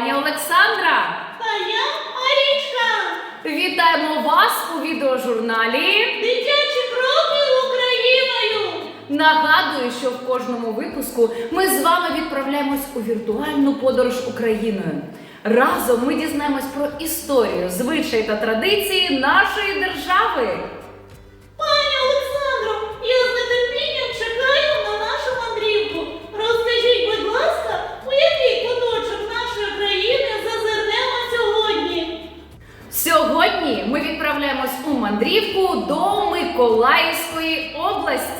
пані Олександра. Та я Марічка, Вітаємо вас у відеожурналі. дитячі кроки Україною. Нагадую, що в кожному випуску ми з вами відправляємось у віртуальну подорож Україною. Разом ми дізнаємось про історію, звичаї та традиції нашої держави.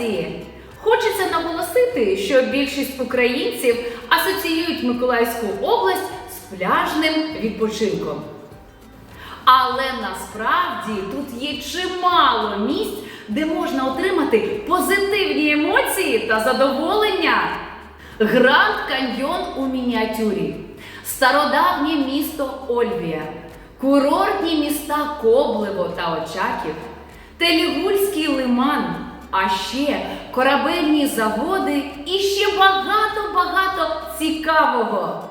Області. Хочеться наголосити, що більшість українців асоціюють Миколаївську область з пляжним відпочинком. Але насправді тут є чимало місць, де можна отримати позитивні емоції та задоволення. Гранд Каньйон у мініатюрі, стародавнє місто Ольвія, курортні міста Коблево та Очаків, Телігульський лиман, а ще корабельні заводи і ще багато-багато цікавого.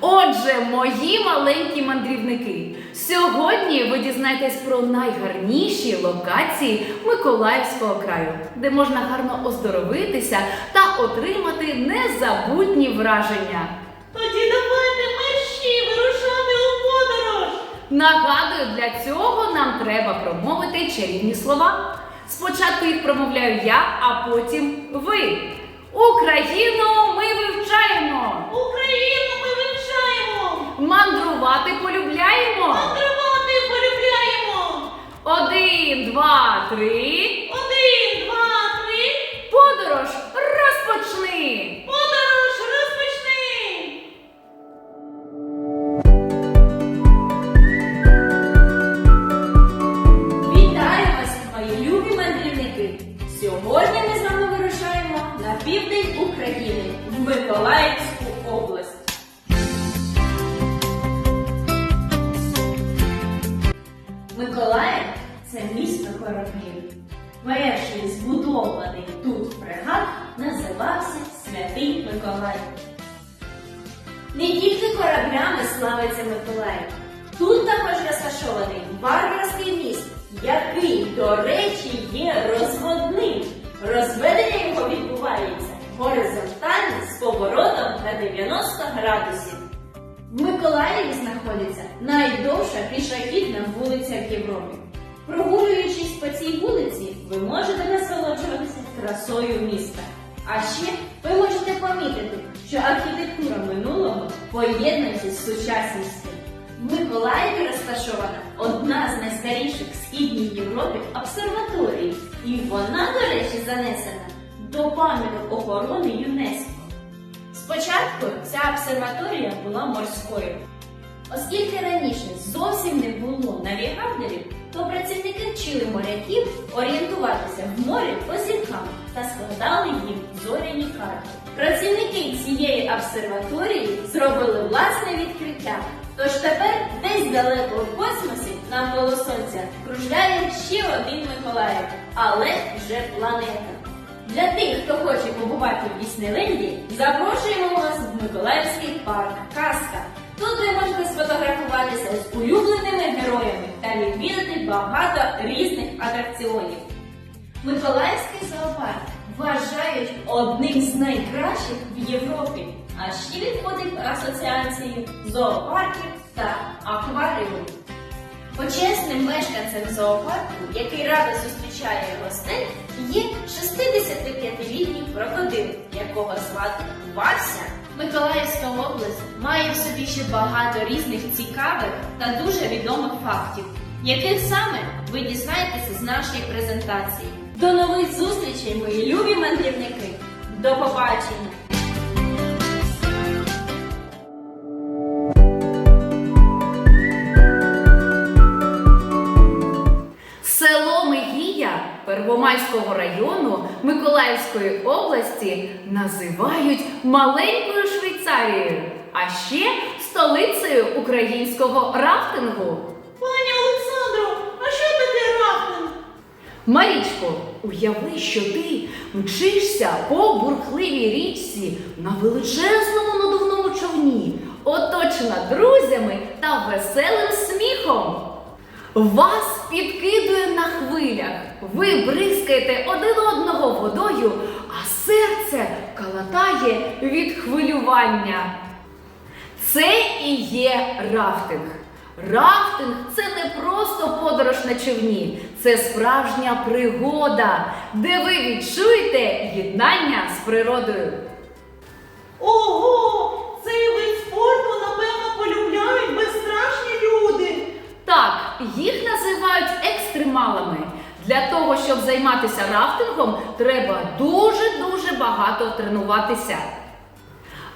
Отже, мої маленькі мандрівники, сьогодні ви дізнаєтесь про найгарніші локації Миколаївського краю, де можна гарно оздоровитися та отримати незабутні враження. Тоді давайте мерщі вирушати у подорож. Нагадую, для цього нам треба промовити чарівні слова. Спочатку їх промовляю я, а потім ви. Україну ми вивчаємо, Україну ми вивчаємо. мандрувати полюбляємо. Мандрувати полюбляємо. Один, два, три. Один, два, три. Подорож розпочни! Це місто кораблів. Перший збудований тут фрегат називався Святий Миколай. Не тільки кораблями славиться Миколаїв. Тут також розташований варварський міст, який, до речі, є розводним. Розведення його відбувається горизонтально з поворотом на 90 градусів. В Миколаєві знаходиться найдовша пішохідна вулиця в Європі. Прогулюючись по цій вулиці, ви можете насолоджуватися красою міста. А ще ви можете помітити, що архітектура минулого поєднується з сучасністю. В Миколаєві розташована одна з найстаріших в східній Європі обсерваторій, і вона, до речі, занесена до пам'яток охорони ЮНЕСКО. Спочатку ця обсерваторія була морською. Оскільки раніше зовсім не було навігаторів, то працівники вчили моряків орієнтуватися в морі по зіркам та складали їм зоряні карти. Працівники цієї обсерваторії зробили власне відкриття. Тож тепер десь далеко в космосі навколо сонця кружляє ще один Миколаїв, але вже планета. Для тих, хто хоче побувати в Діснейленді, запрошуємо вас в Миколаївський парк Казка. Тут ви можете сфотографуватися з улюбленими героями та відвідати багато різних атракціонів. Миколаївський зоопарк вважають одним з найкращих в Європі, а ще відходить асоціації зоопарків та акваріумів. Почесним мешканцем зоопарку, який радо зустрічає гостей, є 65-літній крокодил, якого звати Вася. Миколаївська область має в собі ще багато різних цікавих та дуже відомих фактів, яких саме ви дізнаєтеся з нашої презентації. До нових зустрічей, мої любі мандрівники! До побачення! Село Мегія Первомайського району Миколаївської області називають маленькою Швейцарією, а ще столицею українського рафтингу. Пані Олександро, а що таке рафтинг? Марічко, уяви, що ти мчишся по бурхливій річці на величезному надувному човні, оточена друзями та веселим сміхом. Вас підкидує на хвилях, ви бризкаєте один одного водою, а серце калатає від хвилювання. Це і є рафтинг. Рафтинг це не просто подорож на човні, це справжня пригода, де ви відчуєте єднання з природою. Ого! Цей вид спорту, напевно, полюбляють безстрашні люди. Так, їх називають екстремалами. Для того, щоб займатися рафтингом, треба дуже-дуже багато тренуватися.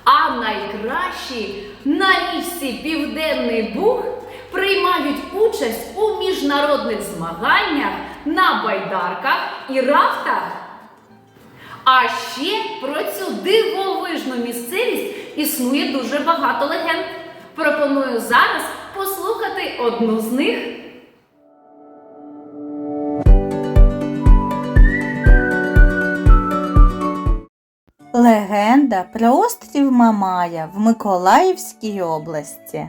А найкращі на річці Південний Буг приймають участь у міжнародних змаганнях на байдарках і рафтах. А ще про цю дивовижну місцевість існує дуже багато легенд. Пропоную зараз послухати одну з них. Легенда про острів Мамая в Миколаївській області.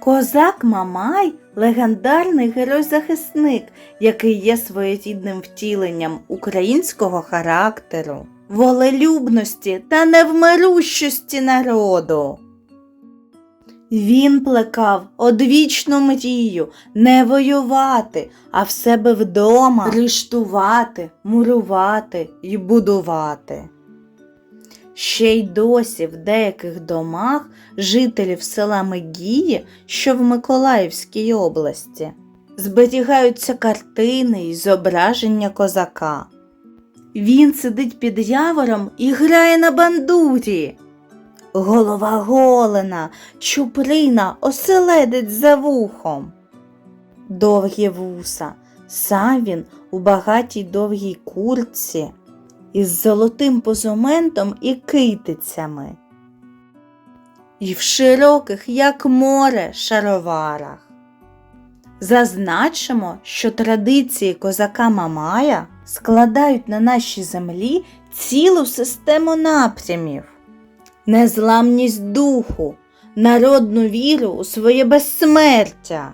Козак Мамай легендарний герой-захисник, який є своєрідним втіленням українського характеру, волелюбності та невмирущості народу. Він плекав одвічну мрію не воювати, а в себе вдома рештувати, мурувати і будувати. Ще й досі в деяких домах жителів села Мегії, що в Миколаївській області, зберігаються картини й зображення козака. Він сидить під явором і грає на бандурі. Голова голена, чуприна, оселедець за вухом. Довгі вуса, сам він у багатій довгій куртці із золотим позументом і китицями. І в широких, як море, шароварах. Зазначимо, що традиції козака Мамая складають на нашій землі цілу систему напрямів незламність духу, народну віру у своє безсмертя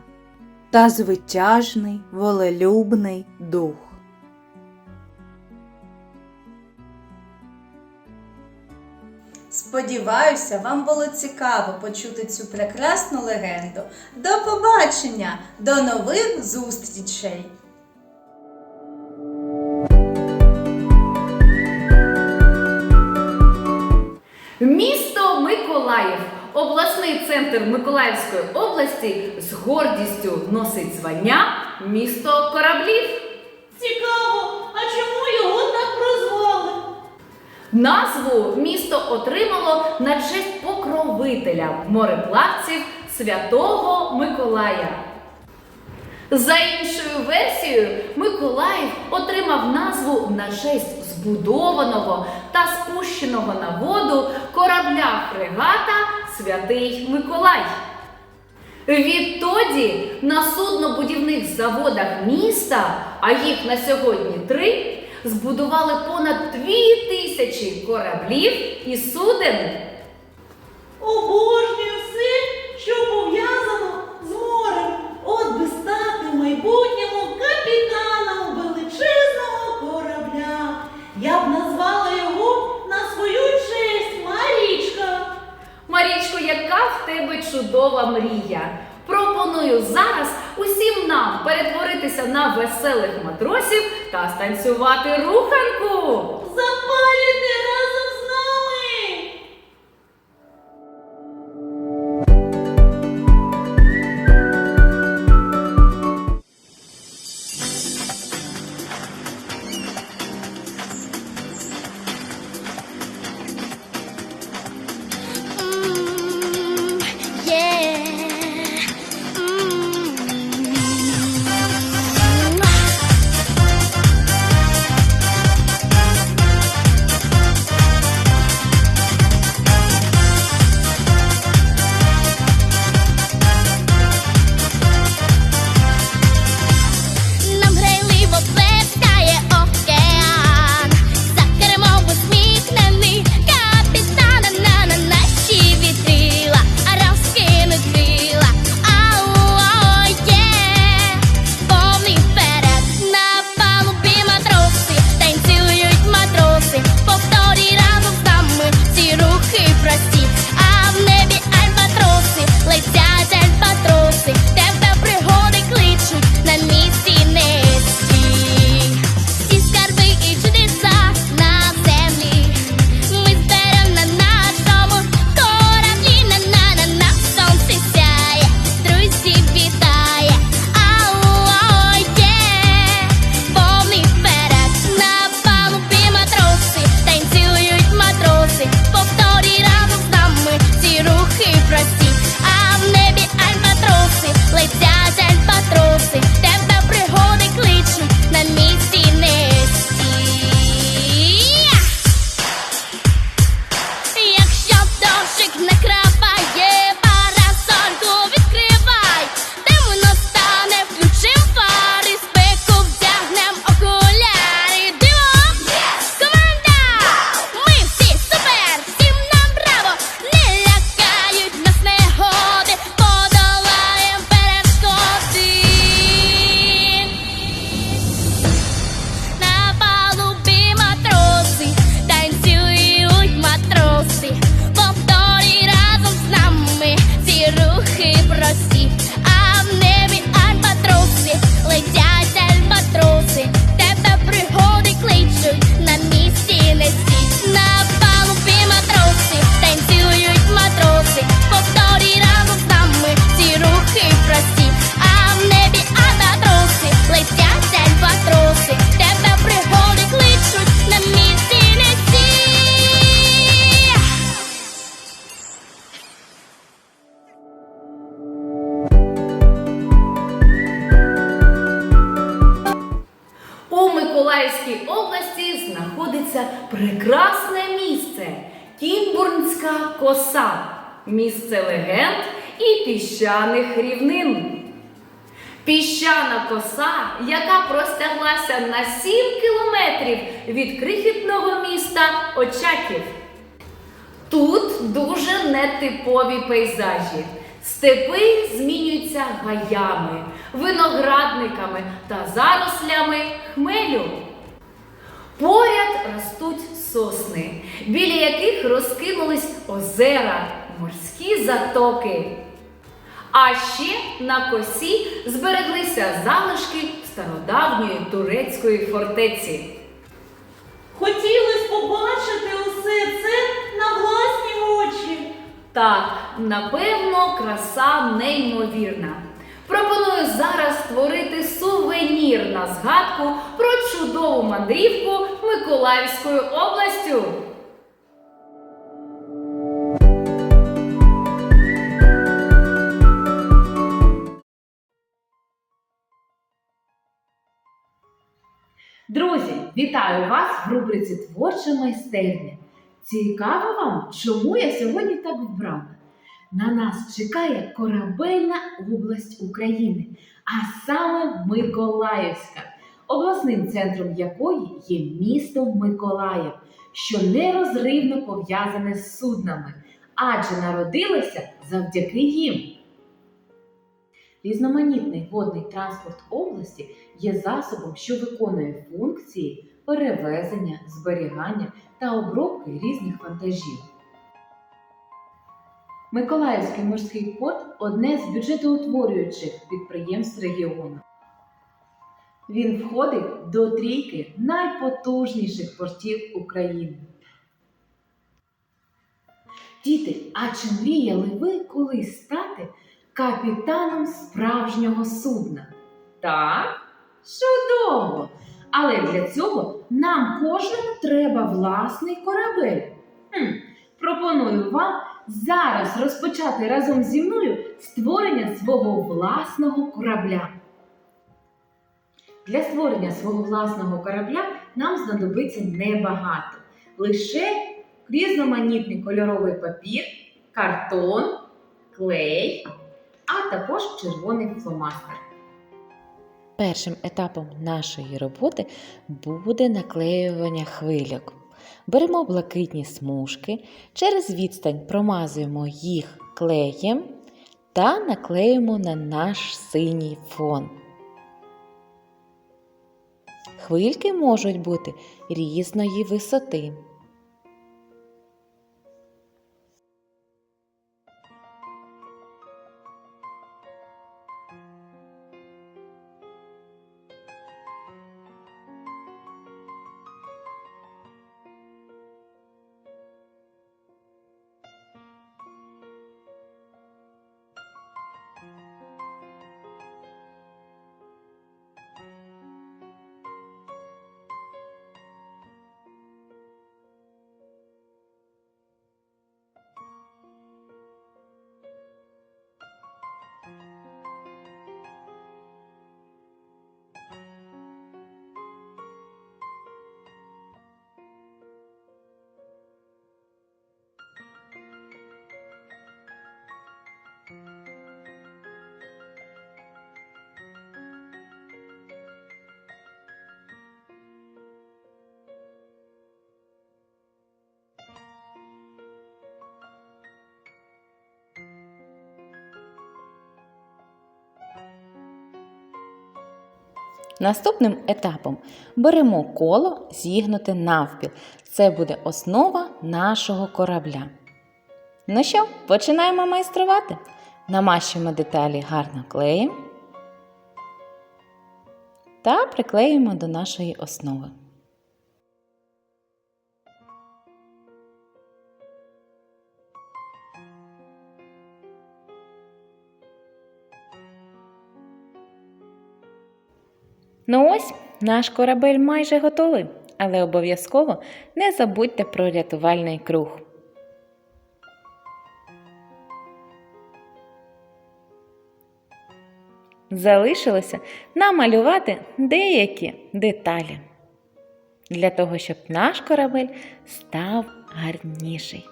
та звитяжний волелюбний дух. Сподіваюся, вам було цікаво почути цю прекрасну легенду. До побачення, до нових зустрічей! Місто Миколаїв, обласний центр Миколаївської області, з гордістю носить звання місто кораблів. Цікаво, а чому його так прозвали? Назву місто отримало на честь покровителя мореплавців Святого Миколая. За іншою версією, Миколаїв отримав назву на честь збудованого та спущеного на воду корабля фрегата Святий Миколай. Відтоді на суднобудівних заводах міста, а їх на сьогодні три, збудували понад дві тисячі кораблів і суден. Обожнюю все, що пов'язано з морем. От би стати в чудова мрія! Пропоную зараз усім нам перетворитися на веселих матросів та станцювати руханку. Місце легенд і піщаних рівнин. Піщана коса, яка простяглася на 7 кілометрів від крихітного міста Очаків. Тут дуже нетипові пейзажі. Степи змінюються гаями, виноградниками та зарослями хмелю. Поряд ростуть сосни, біля яких розкинулись озера, морські затоки. А ще на косі збереглися залишки стародавньої турецької фортеці. Хотілося побачити усе це на власні очі. Так, напевно, краса неймовірна. Пропоную зараз створити сувенір на згадку про чудову мандрівку Миколаївською областю. Друзі, вітаю вас в рубриці Творча майстерня. Цікаво вам, чому я сьогодні так вбрана? На нас чекає корабельна область України, а саме Миколаївська, обласним центром якої є місто Миколаїв, що нерозривно пов'язане з суднами, адже народилося завдяки їм. Різноманітний водний транспорт області є засобом, що виконує функції перевезення, зберігання та обробки різних вантажів. Миколаївський морський порт одне з бюджетоутворюючих підприємств регіону. Він входить до трійки найпотужніших портів України. Діти, а чи мріяли ви колись стати капітаном справжнього судна? Так, чудово! Але для цього нам кожному треба власний корабель. Хм, пропоную вам зараз розпочати разом зі мною створення свого власного корабля. Для створення свого власного корабля нам знадобиться небагато. Лише різноманітний кольоровий папір, картон, клей, а також червоний фломастер. Першим етапом нашої роботи буде наклеювання хвильок. Беремо блакитні смужки, через відстань промазуємо їх клеєм та наклеїмо на наш синій фон. Хвильки можуть бути різної висоти. Наступним етапом беремо коло зігнуте навпіл. Це буде основа нашого корабля. Ну що, починаємо майструвати. Намащуємо деталі гарно клеєм та приклеїмо до нашої основи. Ну ось, наш корабель майже готовий, але обов'язково не забудьте про рятувальний круг. Залишилося намалювати деякі деталі. для того, щоб наш корабель став гарніший.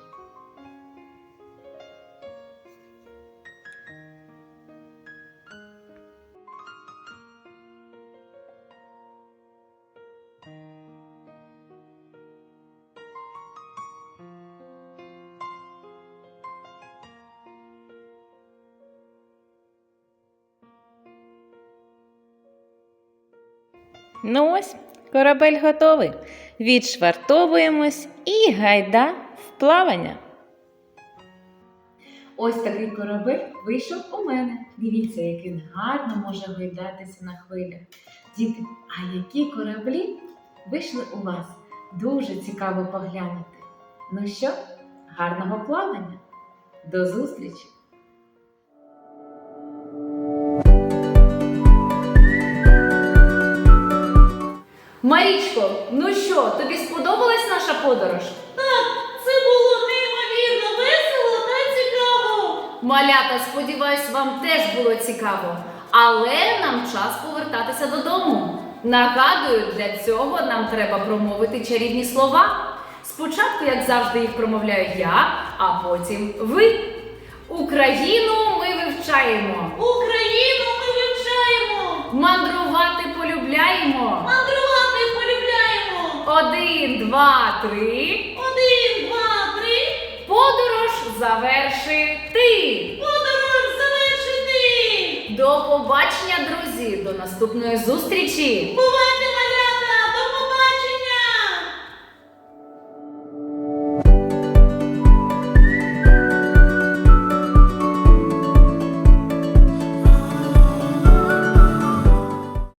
Ну ось, корабель готовий. Відшвартовуємось і гайда в плавання. Ось такий корабель вийшов у мене. Дивіться, як він гарно може гойдатися на хвилях. Діти, а які кораблі вийшли у вас? Дуже цікаво поглянути. Ну що, гарного плавання! До зустрічі! Марічко, ну що, тобі сподобалась наша подорож? Так, це було неймовірно весело та цікаво. Малята, сподіваюсь, вам теж було цікаво. Але нам час повертатися додому. Нагадую, для цього нам треба промовити чарівні слова. Спочатку, як завжди, їх промовляю я, а потім ви. Україну ми вивчаємо. Україну ми вивчаємо. Мандрувати полюбляємо. Мандрувати полюбляємо. Один, два, три. Один, два, три. Подорож завершити. Подорож завершити. До побачення, друзі! До наступної зустрічі! Бувай!